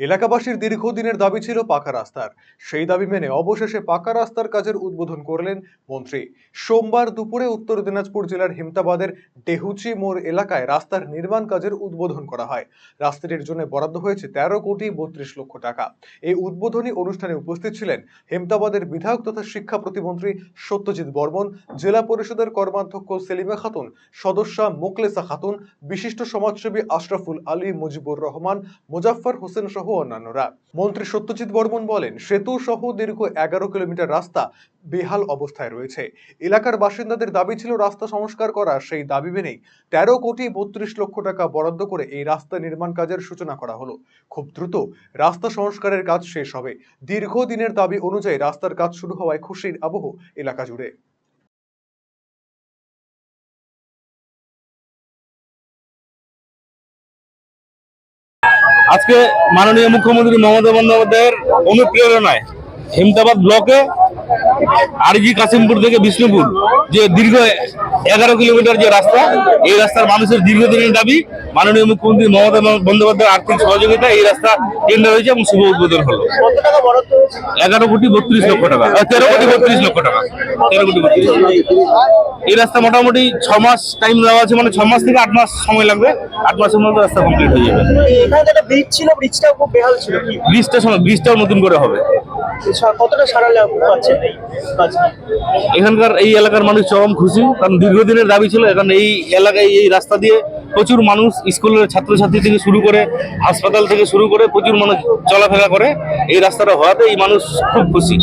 এলাকাবাসীর দীর্ঘদিনের দাবি ছিল পাকা রাস্তার। সেই দাবি মেনে অবশেষে পাকা রাস্তার কাজের উদ্বোধন করলেন মন্ত্রী। সোমবার দুপুরে উত্তর দিনাজপুর জেলার হিমতাবাদের ডেহুচি মোড় এলাকায় রাস্তার নির্মাণ কাজের উদ্বোধন করা হয়। রাস্তাটির জন্য বরাদ্দ হয়েছে তেরো কোটি বত্রিশ লক্ষ টাকা। এই উদ্বোধনী অনুষ্ঠানে উপস্থিত ছিলেন হেমতাবাদের বিধায়ক তথা শিক্ষা প্রতিমন্ত্রী সত্যজিৎ বর্মন, জেলা পরিষদের কর্মাধ্যক্ষ সেলিমা খাতুন, সদস্যা মোকলেসা খাতুন, বিশিষ্ট সমাজসেবী আশরাফুল আলী মুজিবুর রহমান, মুজাফফর হোসেন সহ অন্যান্যরা। মন্ত্রী সত্যজিৎ বর্মন বলেন, সেতু সহ দীর্ঘ এগারো কিলোমিটার রাস্তা বেহাল অবস্থায় রয়েছে। এলাকার বাসিন্দাদের দাবি ছিল রাস্তা সংস্কার করা, সেই দাবি মেনেই তেরো কোটি বত্রিশ লক্ষ টাকা বরাদ্দ করে এই রাস্তা নির্মাণ কাজের সূচনা করা হলো। খুব দ্রুত রাস্তা সংস্কারের কাজ শেষ হবে। দীর্ঘদিনের দাবি অনুযায়ী রাস্তার কাজ শুরু হওয়ায় খুশির আবহ এলাকা জুড়ে। আজকে মাননীয় মুখ্যমন্ত্রী মমতা বন্দ্যোপাধ্যায়ের অনুপ্রেরণায় হেমদাবাদ ব্লকে আরজি কাসিমপুর থেকে বিষ্ণুপুর যে দীর্ঘ এগারো কিলোমিটার যে রাস্তা এই রাস্তার মানুষের দীর্ঘদিনের দাবি মাননীয় মুখ্যমন্ত্রী মমতা বন্দ্যোপাধ্যায়ের আর্থিক সহযোগিতা এই রাস্তা টেন্ডার হয়েছে এবং শুভ উদ্বোধন হলো? এগারো কোটি বত্রিশ লক্ষ টাকা তেরো কোটি বত্রিশ লক্ষ টাকা তেরো কোটি বত্রিশ এই রাস্তা মোটামুটি ছ মাস টাইম দেওয়া আছে মানে ছ মাস থেকে আট মাস সময় লাগবে আট মাসের মধ্যে রাস্তা কমপ্লিট হয়ে যাবে। ব্রিজটাও নতুন করে হবে। কতটা সারা পাচ্ছেন এখানকার এই এলাকার মানুষ চরম খুশি, কারণ দীর্ঘদিনের দাবি ছিল, এখন এই এলাকায় এই রাস্তা দিয়ে প্রচুর মানুষ স্কুলের ছাত্রছাত্রী থেকে শুরু করে হাসপাতাল থেকে শুরু করে প্রচুর মানুষ চলাফেরা করে। এই রাস্তাটা হওয়াতে এই মানুষ খুব খুশি।